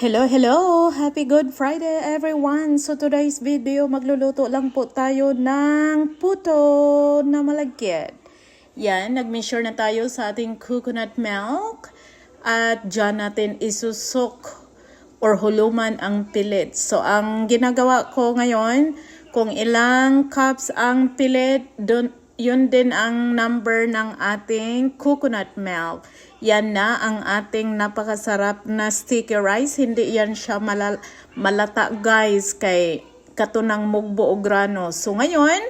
Hello, hello! Happy Good Friday everyone! So today's video, magluluto lang po tayo ng puto na malagkit. Yan, nag-measure na tayo sa ating coconut milk at dyan natin isusok or huluman ang pilit. So ang ginagawa ko ngayon, kung ilang cups ang pilit, dun, yun din ang number ng ating coconut milk. Yan na ang ating napakasarap na sticky rice. Hindi yan siya malal- malata guys kay katunang mugbo o grano. So ngayon,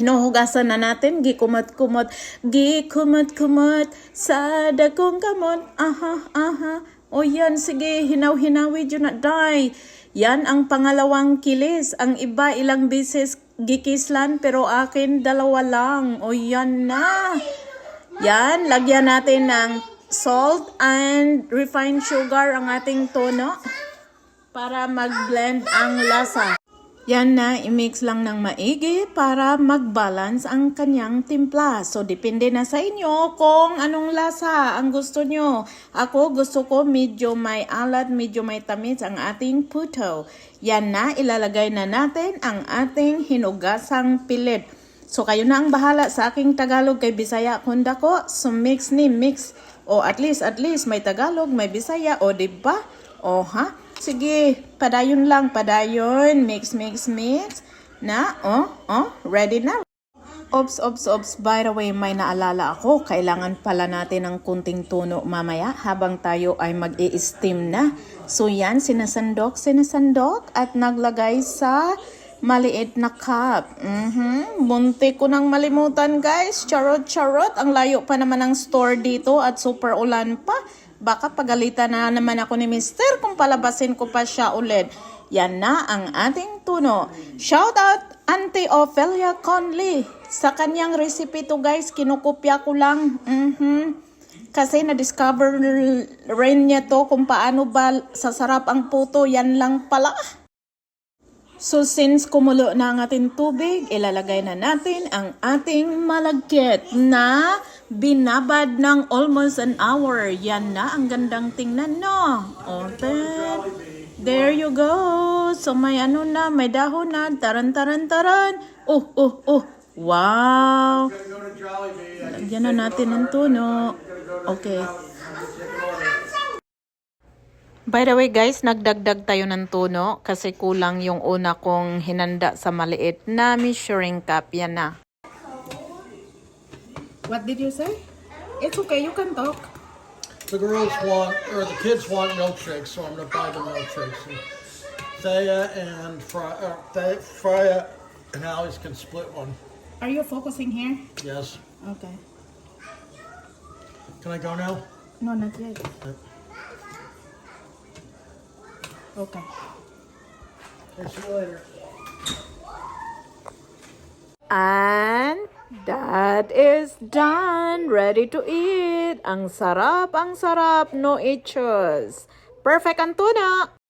hinuhugasan na natin, gikumot-kumot, gikumot-kumot, sa dagong kamot, aha, aha. O yan, sige, hinaw-hinawi, dyan na, die. Yan ang pangalawang kilis. Ang iba, ilang beses gikislan, pero akin, dalawa lang. O yan na. Yan, lagyan natin ng salt and refined sugar ang ating tono para mag-blend ang lasa. Yan na, i-mix lang ng maigi para mag-balance ang kanyang timpla. So, depende na sa inyo kung anong lasa ang gusto nyo. Ako, gusto ko medyo may alat, medyo may tamis ang ating puto. Yan na, ilalagay na natin ang ating hinugasang pilit. So, kayo na ang bahala sa aking Tagalog kay Bisaya kunda ko. So, mix ni mix. O, at least, at least, may Tagalog, may Bisaya. O, di ba? O, ha? Sige, padayon lang, padayon. Mix, mix, mix. Na, oh, oh, ready na. Ops, ops, ops. By the way, may naalala ako. Kailangan pala natin ng kunting tuno mamaya habang tayo ay mag steam na. So yan, sinasandok, sinasandok at naglagay sa maliit na cup. Mhm. Munti ko nang malimutan guys. Charot, charot. Ang layo pa naman ng store dito at super ulan pa. Baka pagalitan na naman ako ni Mister kung palabasin ko pa siya ulit. Yan na ang ating tuno. Shout out Auntie Ophelia Conley. Sa kanyang recipe to guys, kinukopya ko lang. Mhm. Kasi na-discover rin niya to kung paano ba sasarap ang puto. Yan lang pala. So since kumulo na ang ating tubig, ilalagay na natin ang ating malagkit na binabad ng almost an hour. Yan na, ang gandang tingnan, no? O, then, there you go. So may ano na, may dahon na, taran, taran, taran. Oh, oh, oh. Wow. Lagyan na natin ng tuno. Okay. By the way guys, nagdagdag tayo ng tuno kasi kulang yung una kong hinanda sa maliit na measuring cup. Yan na. What did you say? It's okay, you can talk. The girls want, or the kids want milkshakes, so I'm gonna buy them milkshakes. And Thea and Fry, uh, Thea, Freya and Alice can split one. Are you focusing here? Yes. Okay. Can I go now? No, not yet. Okay. Okay, see you later. And that is done. Ready to eat. Ang sarap, ang sarap. No itches. Perfect ang tuna.